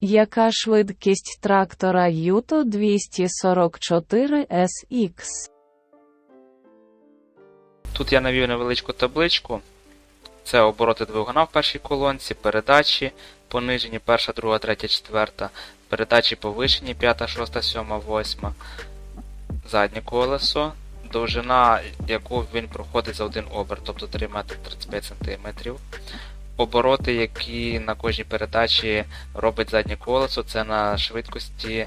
Яка швидкість трактора Юто 244 SX? Тут я навів невеличку табличку. Це обороти двигуна в першій колонці, передачі понижені, перша, друга, третя, четверта, передачі повишені, п'ята, шоста, сьома, восьма, заднє колесо, довжина, яку він проходить за один оберт, тобто 3 метри 35 см. Обороти, які на кожній передачі робить заднє колесо, це на швидкості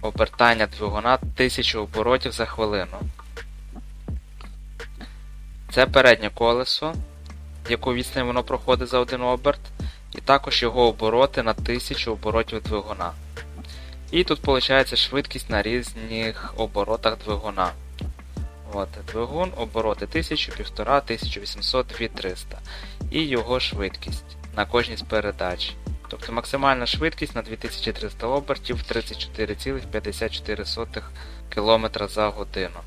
обертання двигуна 1000 оборотів за хвилину. Це переднє колесо, яку відстань воно проходить за один оберт, і також його обороти на 1000 оборотів двигуна. І тут виходить швидкість на різних оборотах двигуна. От, двигун, обороти 1000, 1500, 1800, 2300. І його швидкість на кожній з передач. Тобто максимальна швидкість на 2300 обертів 34,54 км за годину.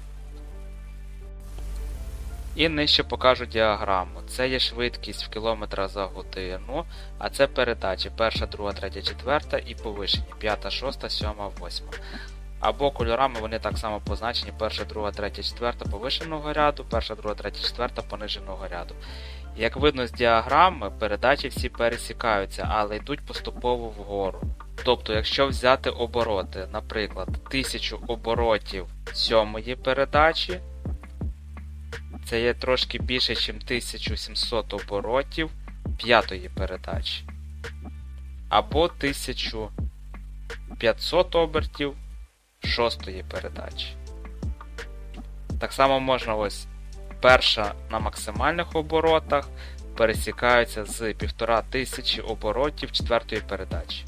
І нижче покажу діаграму. Це є швидкість в кілометрах за годину, а це передачі перша, друга, третя, четверта і повишені п'ята, шоста, сьома, восьма. Або кольорами вони так само позначені перша, друга, третя, четверта повишеного ряду, перша, друга, третя, четверта пониженого ряду. Як видно з діаграми, передачі всі пересікаються, але йдуть поступово вгору. Тобто, якщо взяти обороти, наприклад, 1000 оборотів сьомої передачі, це є трошки більше, ніж 1700 оборотів п'ятої передачі. Або 1500 обертів шостої передачі. Так само можна ось перша на максимальних оборотах пересікаються з 1500 оборотів четвертої передачі.